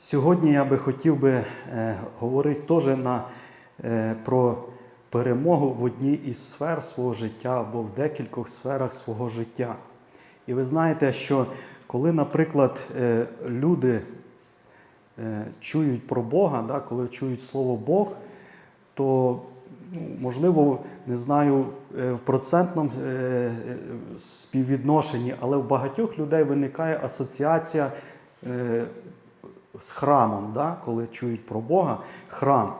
Сьогодні я би хотів би е, говорити теж на, е, про перемогу в одній із сфер свого життя або в декількох сферах свого життя. І ви знаєте, що коли, наприклад, е, люди чують про Бога, да, коли чують слово Бог, то ну, можливо, не знаю в процентному співвідношенні, але в багатьох людей виникає асоціація з храмом, да, коли чують про Бога, храм.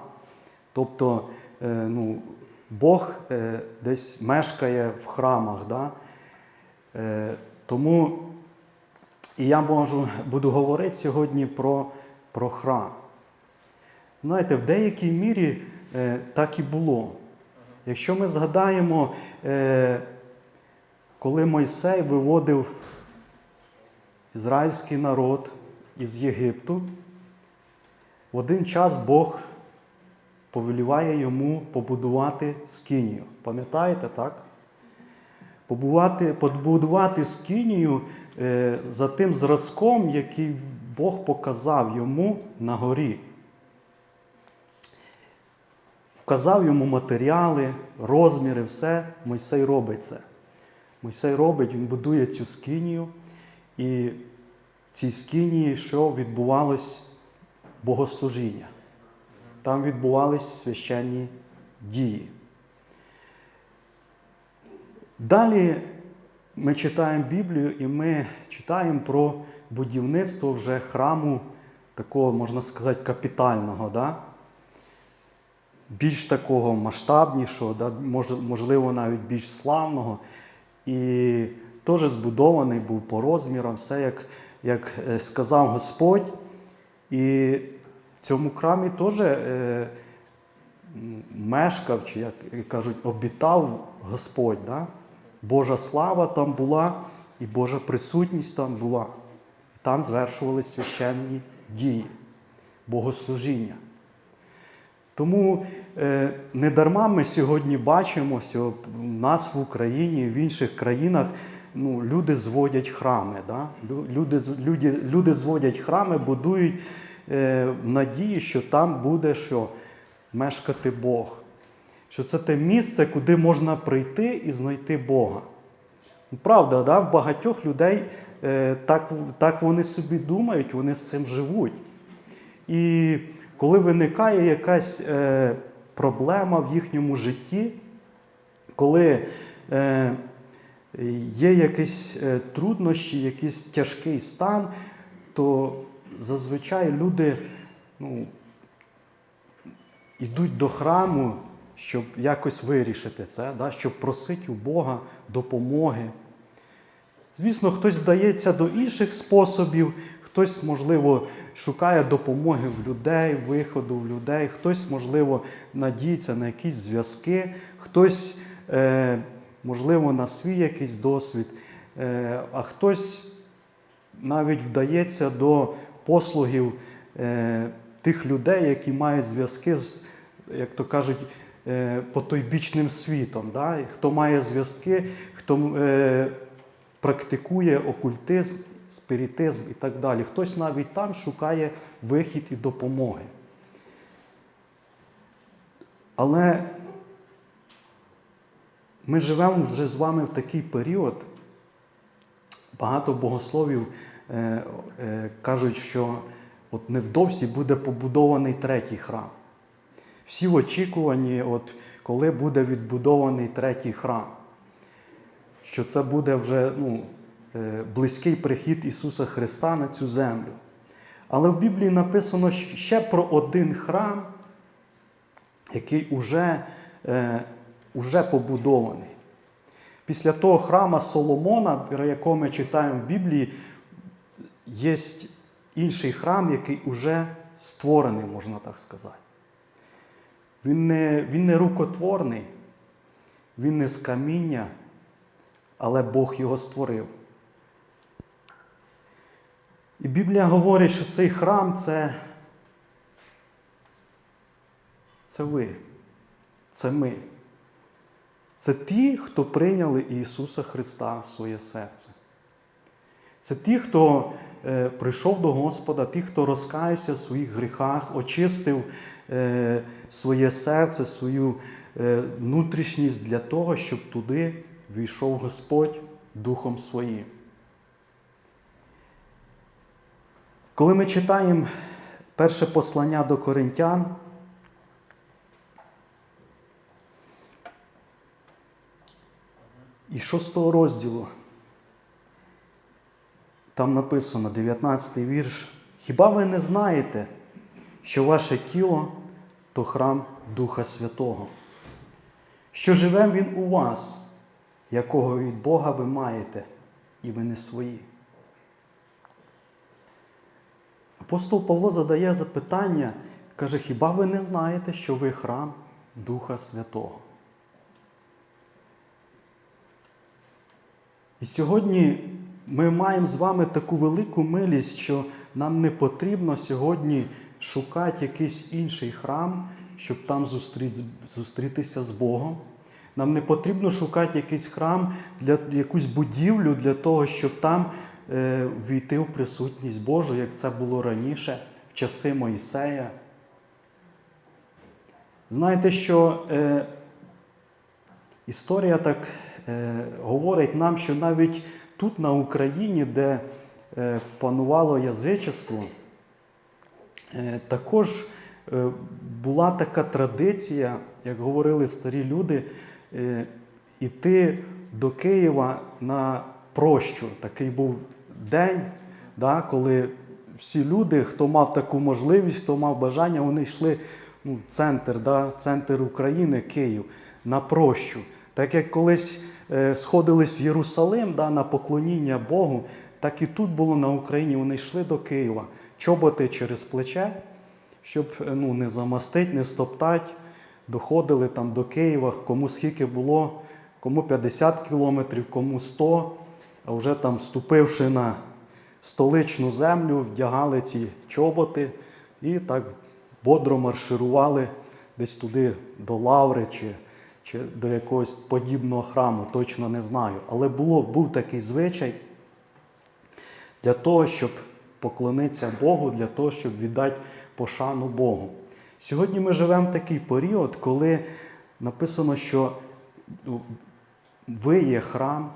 Тобто е, ну, Бог е, десь мешкає в храмах. Да? Е, тому і я можу, буду говорити сьогодні про, про храм. Знаєте, в деякій мірі так і було. Якщо ми згадаємо, коли Мойсей виводив ізраїльський народ із Єгипту, в один час Бог повеліває йому побудувати скинію. Пам'ятаєте, так? Побувати, побудувати скинію е, за тим зразком, який Бог показав йому на горі. Вказав йому матеріали, розміри, все. Мойсей робить це. Мойсей робить, він будує цю скинію, і цій скинії, що відбувалось богослужіння. Там відбувались священні дії. Далі ми читаємо Біблію і ми читаємо про будівництво вже храму такого, можна сказати, капітального. Да? Більш такого масштабнішого, да? можливо, навіть більш славного. І теж збудований був по розмірам, все як, як е, сказав Господь. І в цьому храмі теж е, мешкав, чи як кажуть, обітав Господь. Да? Божа слава там була, і Божа присутність там була. Там звершувалися священні дії, богослужіння. Тому е, не дарма ми сьогодні бачимо, що в нас в Україні, в інших країнах ну, люди зводять храми. Да? Люди, люди, люди зводять храми, будують е, надії, що там буде що? мешкати Бог. Що це те місце, куди можна прийти і знайти Бога. Правда, да? в багатьох людей е, так, так вони собі думають, вони з цим живуть. І коли виникає якась е, проблема в їхньому житті, коли е, є якісь е, труднощі, якийсь тяжкий стан, то зазвичай люди ну, йдуть до храму, щоб якось вирішити це, да, щоб просити у Бога допомоги. Звісно, хтось вдається до інших способів, хтось, можливо, шукає допомоги в людей, виходу в людей, хтось, можливо, надіється на якісь зв'язки, хтось, е, можливо, на свій якийсь досвід, е, а хтось навіть вдається до послугів е, тих людей, які мають зв'язки з, як то кажуть, е, потойбічним світом. Да? Хто має зв'язки, хто практикує окультизм, спіритизм і так далі. Хтось навіть там шукає вихід і допомоги. Але ми живемо вже з вами в такий період. Багато богословів е, е, кажуть, що от невдовзі буде побудований третій храм. Всі в очікуванні, от, коли буде відбудований третій храм, що це буде вже ну, е, близький прихід Ісуса Христа на цю землю. Але в Біблії написано ще про один храм, який уже, е, уже побудований. Після того храма Соломона, про якого ми читаємо в Біблії, є інший храм, який вже створений, можна так сказати. Він не, він не рукотворний, він не з каміння, але Бог його створив. І Біблія говорить, що цей храм це, це ви, це ми. Це ті, хто прийняли Ісуса Христа в своє серце. Це ті, хто е, прийшов до Господа, ті, хто розкаявся в своїх гріхах, очистив е, своє серце, свою е, внутрішність для того, щоб туди війшов Господь Духом Своїм. Коли ми читаємо перше послання до Коринтян, і шостого розділу, там написано 19 вірш. Хіба ви не знаєте, що ваше тіло то храм Духа Святого, що живе Він у вас, якого від Бога ви маєте, і ви не свої? Апостол Павло задає запитання, каже, хіба ви не знаєте, що ви храм Духа Святого? І сьогодні ми маємо з вами таку велику милість, що нам не потрібно сьогодні шукати якийсь інший храм, щоб там зустрітися з Богом. Нам не потрібно шукати якийсь храм для якусь будівлю для того, щоб там е, війти в присутність Божу, як це було раніше, в часи Моїсея. Знаєте, що е, історія так говорить нам, що навіть тут, на Україні, де е, панувало язичество, е, також е, була така традиція, як говорили старі люди, е, іти до Києва на прощу. Такий був день, да, коли всі люди, хто мав таку можливість, хто мав бажання, вони йшли ну, центр, да, центр України, Київ, на прощу. Так як колись е, сходились в Єрусалим да, на поклоніння Богу, так і тут було на Україні. Вони йшли до Києва, чоботи через плече, щоб е, ну, не замастить, не стоптати. Доходили там до Києва, кому скільки було, кому 50 кілометрів, кому 100, а вже там вступивши на столичну землю, вдягали ці чоботи і так бодро марширували десь туди до Лаври чи, чи до якогось подібного храму, точно не знаю. Але було, був такий звичай для того, щоб поклонитися Богу, для того, щоб віддати пошану Богу. Сьогодні ми живемо в такий період, коли написано, що ну, ви є храм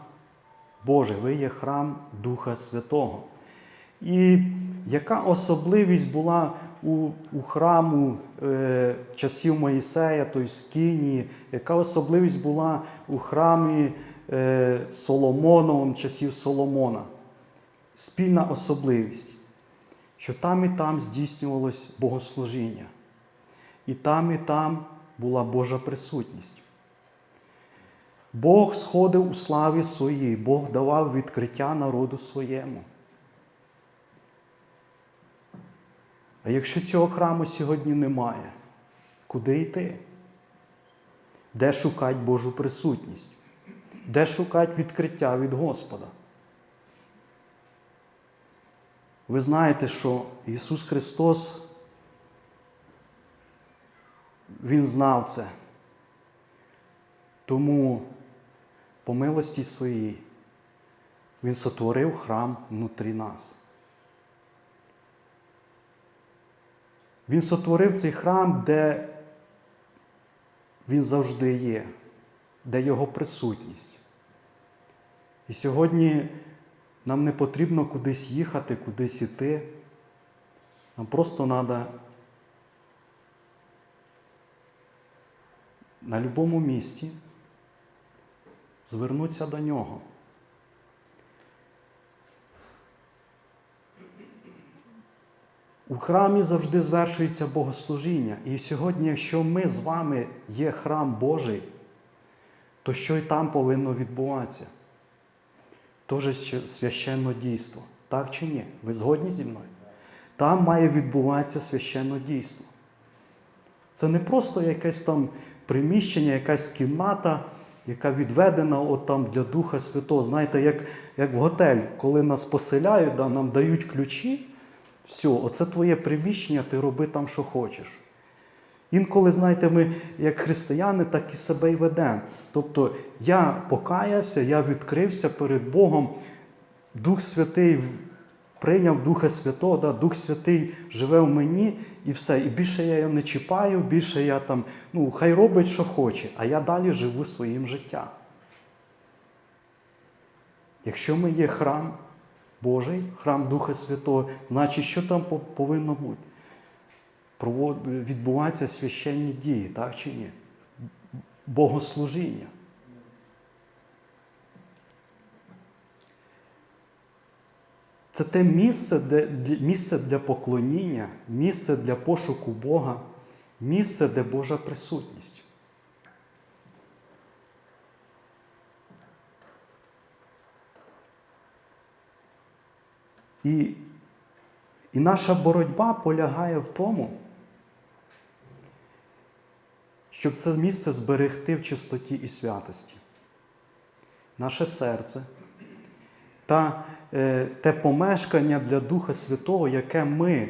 Божий, ви є храм Духа Святого. І яка особливість була у, у храму е, часів Моїсея, той Скинії, яка особливість була у храмі е, Соломоновим часів Соломона? Спільна особливість, що там і там здійснювалось богослужіння. І там, і там була Божа присутність. Бог сходив у славі своїй, Бог давав відкриття народу своєму. А якщо цього храму сьогодні немає, куди йти? Де шукати Божу присутність? Де шукати відкриття від Господа? Ви знаєте, що Ісус Христос, Він знав це. Тому по милості своїй Він сотворив храм внутрі нас. Він сотворив цей храм, де він завжди є, де його присутність. І сьогодні нам не потрібно кудись їхати, кудись іти. Нам просто треба на будь-якому місці звернутися до нього. У храмі завжди звершується богослужіння. І сьогодні, якщо ми з вами є храм Божий, то що й там повинно відбуватися? Тоже священне дійство. Так чи ні? Ви згодні зі мною? Там має відбуватися священне дійство. Це не просто якесь там приміщення, якась кімната, яка відведена от там для Духа Святого. Знаєте, як як в готель, коли нас поселяють, да, нам дають ключі, все, оце твоє приміщення, ти роби там, що хочеш. Інколи, знаєте, ми, як християни, так і себе й ведемо. Тобто я покаявся, я відкрився перед Богом. Дух Святий прийняв Духа Святого, да, Дух Святий живе в мені і все. І більше я його не чіпаю, більше я там, ну, хай робить, що хоче, а я далі живу своїм життям. Якщо ми є храм Божий, храм Духа Святого, значить, що там повинно бути? Відбуваються священні дії, так чи ні? Богослужіння. Це те місце, де, місце для поклоніння, місце для пошуку Бога, місце, де Божа присутність. І, і наша боротьба полягає в тому, щоб це місце зберегти в чистоті і святості. Наше серце та е, те помешкання для Духа Святого, яке ми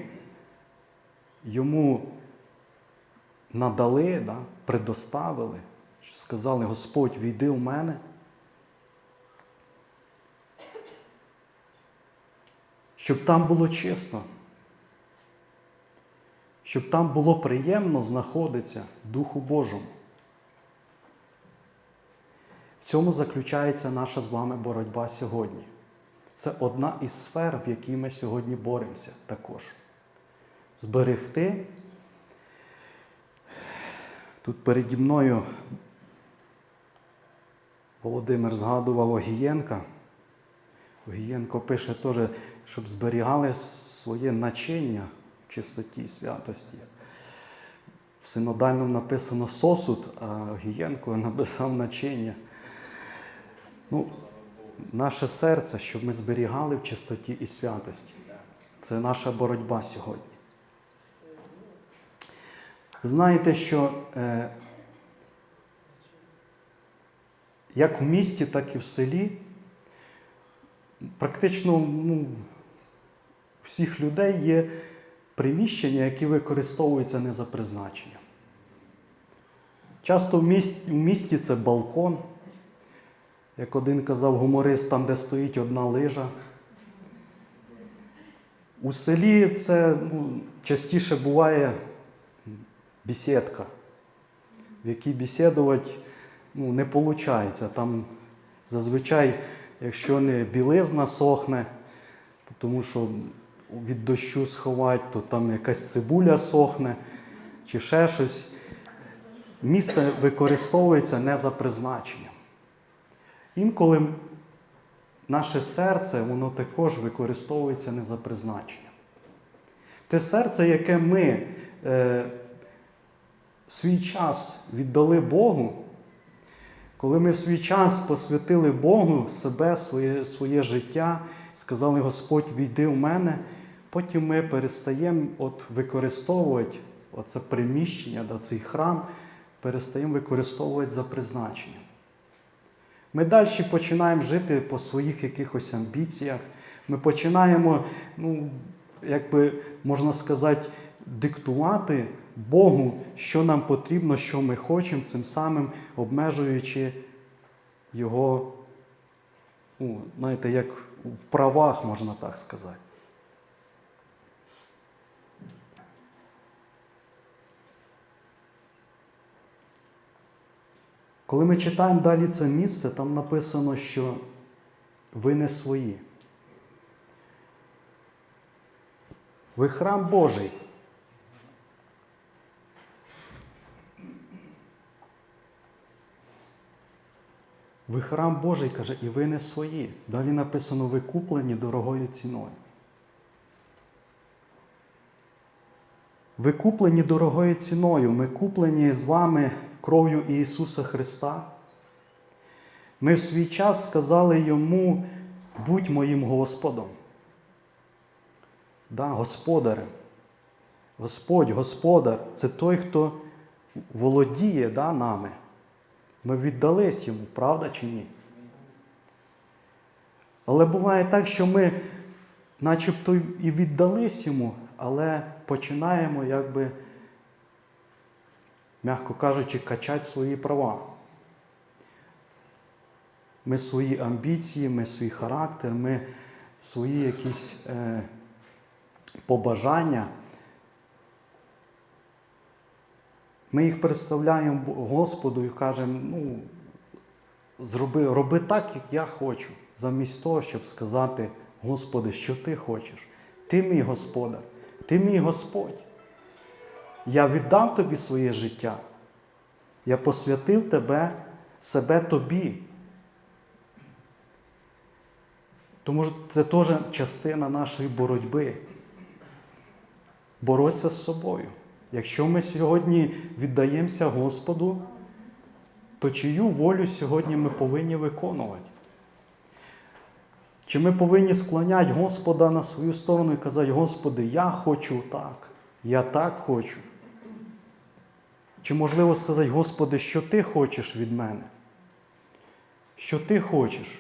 йому надали, да, предоставили, сказали, Господь, війди в мене. Щоб там було чесно, щоб там було приємно знаходитися Духу Божому. В цьому заключається наша з вами боротьба сьогодні. Це одна із сфер, в якій ми сьогодні боремося також. Зберегти. Тут переді мною Володимир згадував Огієнка. Огієнко пише теж, щоб зберігали своє начиння в чистоті і святості. В синодальному написано сосуд, а Огієнко написав начиння. Ну, наше серце, щоб ми зберігали в чистоті і святості. Це наша боротьба сьогодні. Знаєте, що е, як в місті, так і в селі практично ну, всіх людей є приміщення, які використовуються не за призначенням. Часто в місті, в місті це балкон, як один казав гуморист, там, де стоїть одна лижа. У селі це ну, частіше буває бесідка, в якій бесідувати ну, не виходить. Там зазвичай, якщо не білизна сохне, тому що від дощу сховати, то там якась цибуля сохне чи ще щось. Місце використовується не за призначенням. Інколи наше серце, воно також використовується не за призначенням. Те серце, яке ми е, свій час віддали Богу, коли ми в свій час посвятили Богу себе, своє, своє життя, сказали, Господь, війди в мене, потім ми перестаємо от використовувати оце приміщення, да, цей храм, перестаємо використовувати за призначенням. Ми далі починаємо жити по своїх якихось амбіціях. Ми починаємо, ну, як би можна сказати, диктувати Богу, що нам потрібно, що ми хочемо, цим самим обмежуючи Його, ну, знаєте, як в правах, можна так сказати. Коли ми читаємо далі це місце, там написано, що ви не свої. Ви храм Божий. Ви храм Божий, каже, і ви не свої. Далі написано, ви куплені дорогою ціною. Ви куплені дорогою ціною. Ми куплені з вами кров'ю Ісуса Христа. Ми в свій час сказали йому, будь моїм Господом. Да, Господарем. Господь, Господар це той, хто володіє да, нами. Ми віддались йому, правда чи ні? Але буває так, що ми начебто і віддались йому, але починаємо, якби, м'яко кажучи, качати свої права. Ми свої амбіції, ми свій характер, ми свої якісь е, побажання, ми їх представляємо Господу і кажемо, ну, зроби, роби так, як я хочу, замість того, щоб сказати, Господи, що ти хочеш. Ти мій Господар, ти мій Господь. Я віддав тобі своє життя. Я посвятив тебе, себе тобі. Тому це теж частина нашої боротьби. Боротися з собою. Якщо ми сьогодні віддаємося Господу, то чию волю сьогодні ми повинні виконувати? Чи ми повинні склоняти Господа на свою сторону і казати, Господи, я хочу так, я так хочу. Чи можливо сказати, Господи, що Ти хочеш від мене? Що Ти хочеш?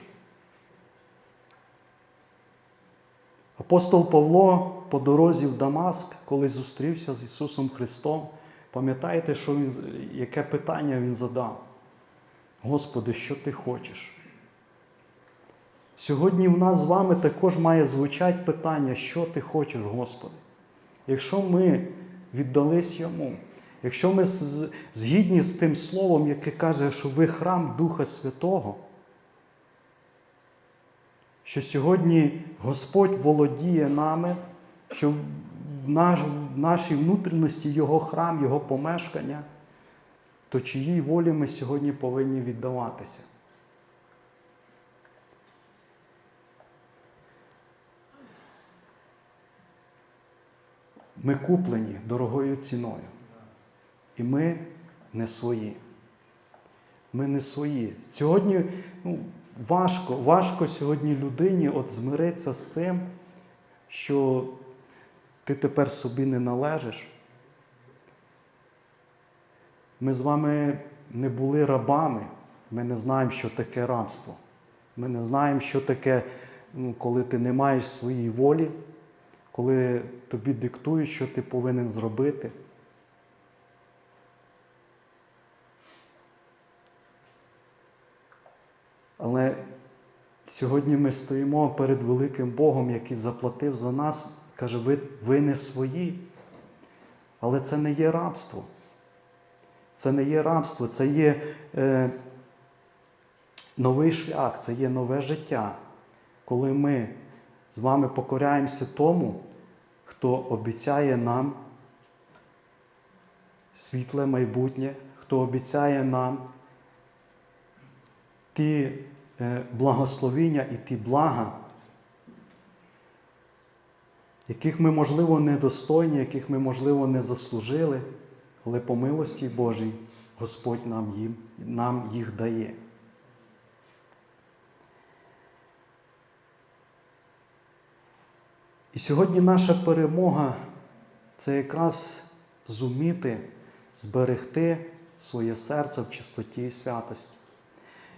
Апостол Павло по дорозі в Дамаск, коли зустрівся з Ісусом Христом, пам'ятаєте, що він, яке питання Він задав? Господи, що ти хочеш? Сьогодні в нас з вами також має звучати питання, що ти хочеш, Господи. Якщо ми віддались Йому, якщо ми згідні з тим словом, яке каже, що ви храм Духа Святого, що сьогодні Господь володіє нами, що в нашій внутрішності Його храм, Його помешкання, то чиїй волі ми сьогодні повинні віддаватися? Ми куплені дорогою ціною. І ми не свої. Ми не свої. Сьогодні ну, важко, важко сьогодні людині от змиритися з цим, що ти тепер собі не належиш. Ми з вами не були рабами, ми не знаємо, що таке рабство. Ми не знаємо, що таке, ну, коли ти не маєш своєї волі, коли тобі диктують, що ти повинен зробити. Але сьогодні ми стоїмо перед великим Богом, який заплатив за нас, каже, ви, ви не свої. Але це не є рабство. Це не є рабство, це є е, новий шлях, це є нове життя, коли ми з вами покоряємося тому, хто обіцяє нам світле майбутнє, хто обіцяє нам ті е, благословіння і ті блага, яких ми, можливо, недостойні, яких ми, можливо, не заслужили, але по милості Божій Господь нам, їм, нам їх дає. І сьогодні наша перемога це якраз зуміти зберегти своє серце в чистоті і святості.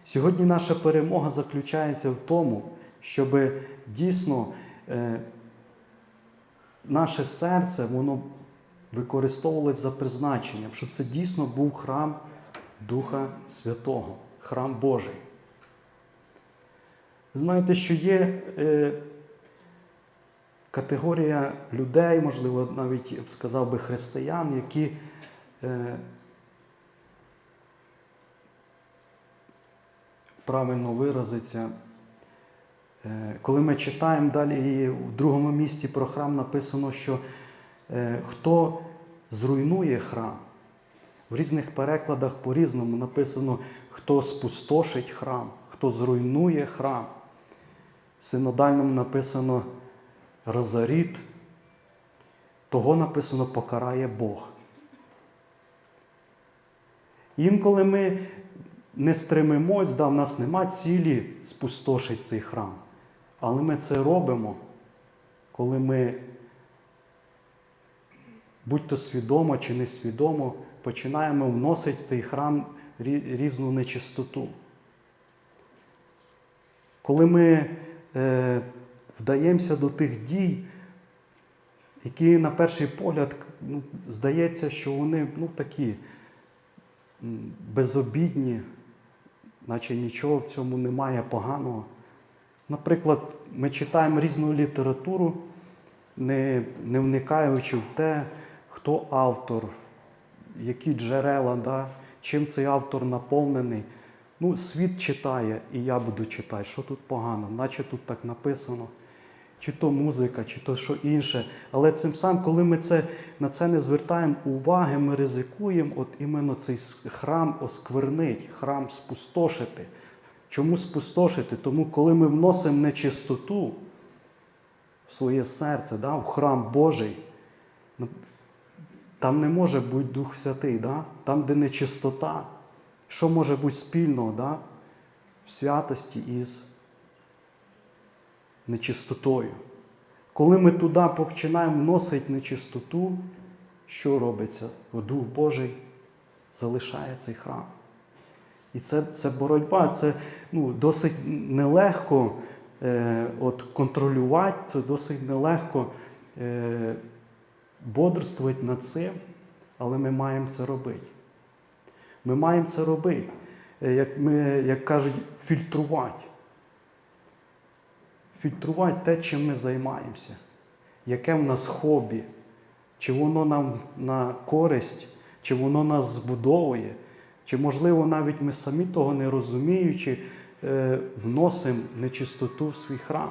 Сьогодні наша перемога заключається в тому, щоб дійсно е, наше серце воно використовувалось за призначенням, щоб це дійсно був храм Духа Святого, храм Божий. Ви знаєте, що є е, категорія людей, можливо, навіть я б сказав би християн, які е, правильно виразиться. Е, Коли ми читаємо далі і в другому місці про храм написано, що е, хто зруйнує храм, в різних перекладах по-різному написано, хто спустошить храм, хто зруйнує храм. В синодальному написано розоріт, того написано покарає Бог. Інколи ми не стремимось, да, в нас нема цілі спустошити цей храм. Але ми це робимо, коли ми, будь-то свідомо чи несвідомо, починаємо вносити в цей храм різну нечистоту. Коли ми е, вдаємося до тих дій, які на перший погляд ну, здається, що вони ну, такі безобідні, наче нічого в цьому немає поганого. Наприклад, ми читаємо різну літературу, не, не вникаючи в те, хто автор, які джерела, да, чим цей автор наповнений. Ну, світ читає, і я буду читати, що тут погано, наче тут так написано. Чи то музика, чи то що інше. Але цим самим, коли ми це, на це не звертаємо уваги, ми ризикуємо от іменно цей храм осквернить, храм спустошити. Чому спустошити? Тому коли ми вносимо нечистоту в своє серце, да, в храм Божий, ну, там не може бути Дух Святий, да? там, де нечистота. Що може бути спільного да? в святості із нечистотою? Коли ми туди починаємо вносити нечистоту, що робиться? Дух Божий залишає цей храм. І це, це боротьба, це ну, досить нелегко е, от, контролювати, це досить нелегко е, бодрствувати над цим, але ми маємо це робити. Ми маємо це робити, Е, як, ми, як кажуть, фільтрувати. Фільтрувати те, чим ми займаємося, яке в нас хобі, чи воно нам на користь, чи воно нас збудовує, чи, можливо, навіть ми самі того не розуміючи, е, вносимо нечистоту в свій храм.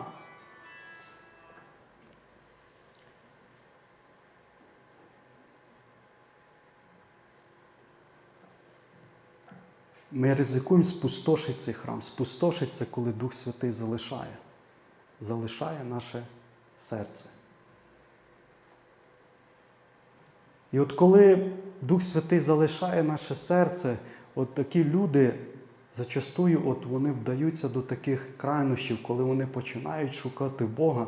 Ми ризикуємо спустошити цей храм. Спустошить це, коли Дух Святий залишає. Залишає наше серце. І от коли Дух Святий залишає наше серце, от такі люди зачастую от вони вдаються до таких крайнощів, коли вони починають шукати Бога,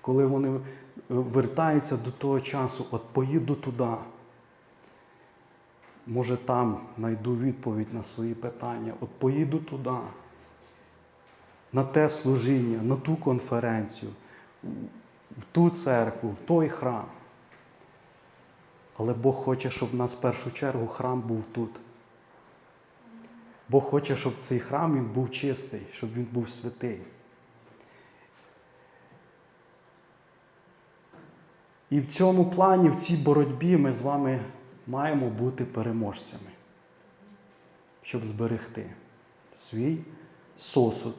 коли вони е, вертаються до того часу, от поїду туди. Може, там знайду відповідь на свої питання. От поїду туди, на те служіння, на ту конференцію, в ту церкву, в той храм. Але Бог хоче, щоб в нас в першу чергу храм був тут. Бог хоче, щоб цей храм він був чистий, щоб він був святий. І в цьому плані, в цій боротьбі ми з вами маємо бути переможцями, щоб зберегти свій сосуд.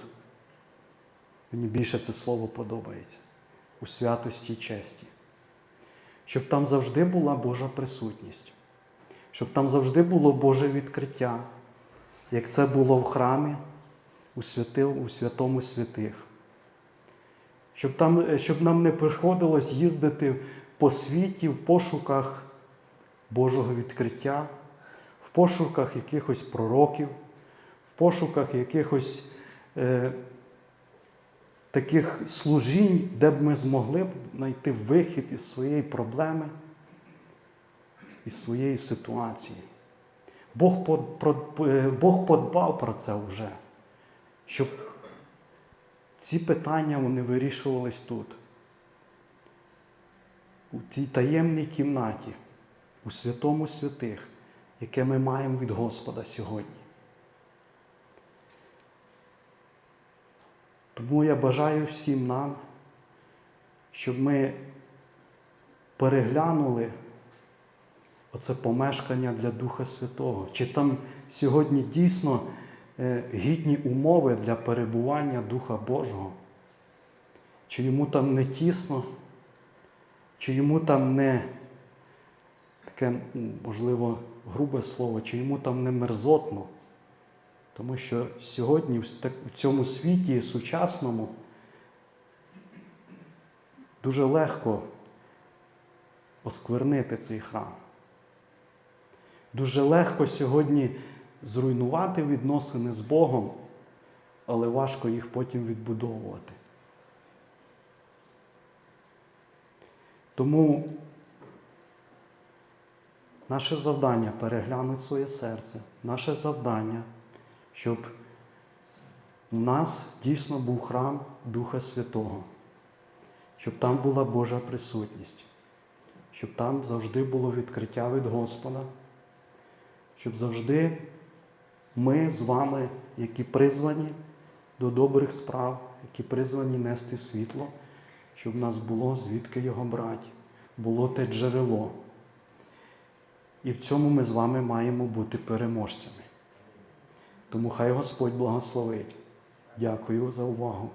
Мені більше це слово подобається у святості і честі. Щоб там завжди була Божа присутність, щоб там завжди було Боже відкриття, як це було в храмі у, святи, у святому святих. Щоб, там, щоб нам не приходилось їздити по світі в пошуках Божого відкриття, в пошуках якихось пророків, в пошуках якихось е, таких служінь, де б ми змогли б знайти вихід із своєї проблеми, із своєї ситуації. Бог, е, Бог подбав про це вже, щоб ці питання вони вирішувались тут, у цій таємній кімнаті, у святому святих, яке ми маємо від Господа сьогодні. Тому я бажаю всім нам, щоб ми переглянули оце помешкання для Духа Святого. Чи там сьогодні дійсно е, гідні умови для перебування Духа Божого? Чи йому там не тісно, чи йому там не таке, можливо, грубе слово, чи йому там не мерзотно? Тому що сьогодні в цьому світі сучасному дуже легко осквернити цей храм. Дуже легко сьогодні зруйнувати відносини з Богом, але важко їх потім відбудовувати. Тому наше завдання переглянути своє серце, наше завдання, щоб у нас дійсно був храм Духа Святого, щоб там була Божа присутність, щоб там завжди було відкриття від Господа, щоб завжди ми з вами, які призвані до добрих справ, які призвані нести світло, щоб в нас було звідки його брати, було те джерело. І в цьому ми з вами маємо бути переможцями. Тому хай Господь благословить. Дякую за увагу.